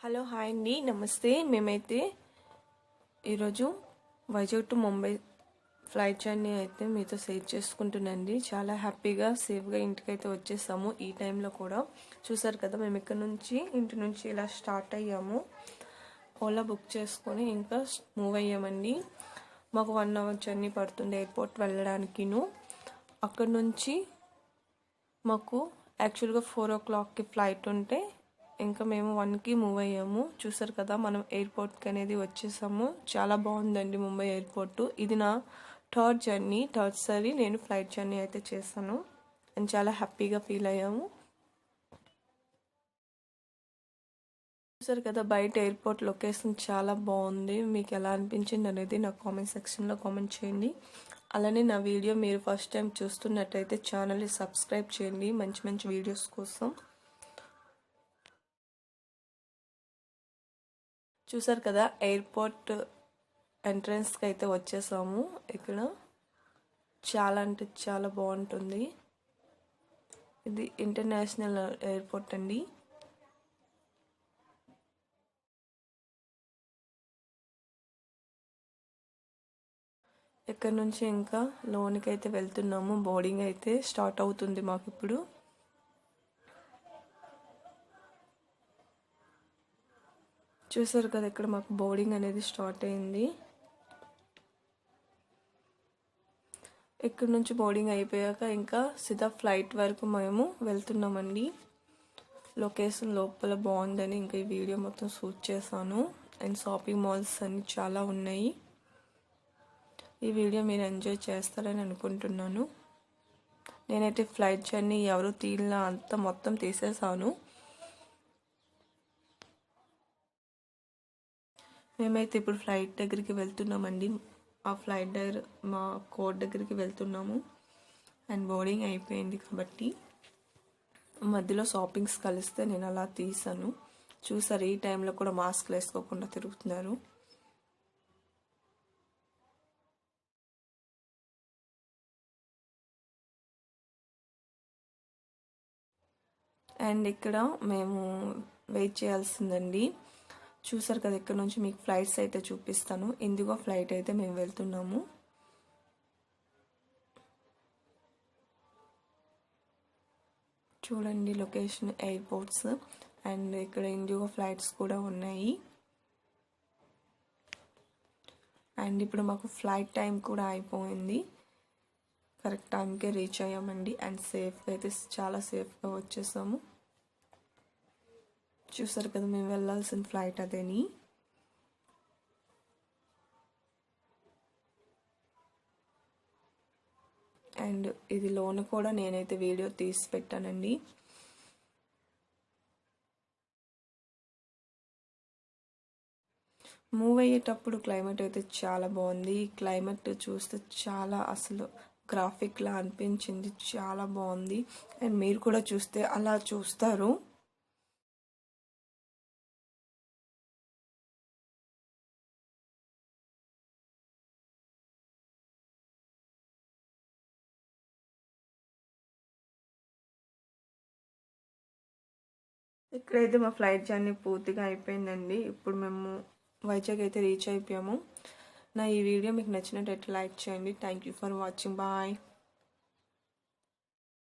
Hello hi అండి. నమస్తే. మేమైతే ఈరోజు Vizag to Mumbai flight journey అయితే మీతో షేర్ చేసుకుంటున్నాండి చాలా హ్యాపీగా సేఫ్గా ఇంటికి అయితే వచ్చేసాము. ఈ టైంలో కూడా చూసారు కదా మేము ఇక్కడ నుంచి ఇంటి నుంచి ఇలా స్టార్ట్ అయ్యాము. ఓలా బుక్ చేసుకొని ఇంకా మూవ్ అయ్యామండి. మాకు వన్ అవర్ జర్నీ పడుతుంది ఎయిర్పోర్ట్ వెళ్ళడానికిను. అక్కడ నుంచి మాకు యాక్చువల్గా ఫోర్ ఓ క్లాక్కి ఫ్లైట్ ఉంటే ఇంకా మేము వన్కి మూవ్ అయ్యాము. చూసారు కదా మనం ఎయిర్పోర్ట్కి అనేది వచ్చేసాము. చాలా బాగుందండి ముంబై ఎయిర్పోర్ట్. ఇది నా థర్డ్ జర్నీ థర్డ్ సారి నేను ఫ్లైట్ జర్నీ అయితే చేశాను. అండ్ చాలా హ్యాపీగా ఫీల్ అయ్యాము. చూసారు కదా బయట ఎయిర్పోర్ట్ లొకేషన్ చాలా బాగుంది. మీకు ఎలా అనిపించింది అనేది నా కామెంట్ సెక్షన్లో కామెంట్ చేయండి. అలానే నా వీడియో మీరు ఫస్ట్ టైం చూస్తున్నట్టయితే ఛానల్ని సబ్స్క్రైబ్ చేయండి. మంచి మంచి వీడియోస్ కోసం. చూసారు కదా ఎయిర్పోర్ట్ ఎంట్రన్స్కి అయితే వచ్చేసాము. ఇక్కడ చాలా అంటే చాలా బాగుంటుంది. ఇది ఇంటర్నేషనల్ ఎయిర్పోర్ట్ అండి. ఇక్కడ నుంచి ఇంకా లోనికి అయితే వెళ్తున్నాము. బోర్డింగ్ అయితే స్టార్ట్ అవుతుంది మాకు ఇప్పుడు చూసారు కదా ఇక్కడ మాకు బోర్డింగ్ అనేది స్టార్ట్ అయింది. ఇక్కడ నుంచి బోర్డింగ్ అయిపోయాక ఇంకా సిదా ఫ్లైట్ వరకు మేము వెళ్తున్నామండి. లొకేషన్ లోపల బాగుందని ఇంకా ఈ వీడియో మొత్తం షూట్ చేశాను. అండ్ షాపింగ్ మాల్స్ అన్ని చాలా ఉన్నాయి. ఈ వీడియో మీరు ఎంజాయ్ చేస్తారని అనుకుంటున్నాను. నేనైతే ఫ్లైట్ జర్నీ ఎవరు తీరిన అంత మొత్తం తీసేసాను మేమైతే ఇప్పుడు ఫ్లైట్ దగ్గరికి వెళ్తున్నామండి. ఆ ఫ్లైట్ దగ్గర మా కోర్ట్ దగ్గరికి వెళ్తున్నాము. అండ్ బోర్డింగ్ అయిపోయింది కాబట్టి మధ్యలో షాపింగ్స్ కలిస్తే నేను అలా తీసాను. చూసారు ఈ టైంలో కూడా మాస్క్ వేసుకోకుండా తిరుగుతున్నారు. అండ్ ఇక్కడ మేము వెయిట్ చేయాల్సిందండి. చూసారు కదా ఇక్కడ నుంచి మీకు ఫ్లైట్స్ అయితే చూపిస్తాను. ఇందిగో ఫ్లైట్ అయితే మేము వెళ్తున్నాము. చూడండి లొకేషన్ ఎయిర్పోర్ట్స్ అండ్ ఇక్కడ ఇండిగో ఫ్లైట్స్ కూడా ఉన్నాయి. అండ్ ఇప్పుడు మాకు ఫ్లైట్ టైం కూడా అయిపోయింది. కరెక్ట్ టైంకే రీచ్ అయ్యామండి అండ్ సేఫ్గా అయితే చాలా సేఫ్గా వచ్చేసాము. చూసారు కదా మేము వెళ్ళాల్సిన ఫ్లైట్ అదేని. అండ్ ఇది లోన కూడా నేనైతే వీడియో తీసి పెట్టానండి. మూవ్ అయ్యేటప్పుడు క్లైమేట్ అయితే చాలా బాగుంది. క్లైమేట్ చూస్తే చాలా అసలు గ్రాఫిక్లా అనిపించింది. చాలా బాగుంది. అండ్ మీరు కూడా చూస్తే అలా చూస్తారు. ఇక్కడైతే మా ఫ్లైట్ జర్నీ పూర్తిగా అయిపోయిందండి. ఇప్పుడు మేము వైజాగ్ అయితే రీచ్ అయిపోయాము. నా ఈ వీడియో మీకు నచ్చినట్టయితే లైక్ చేయండి. Thank you for watching bye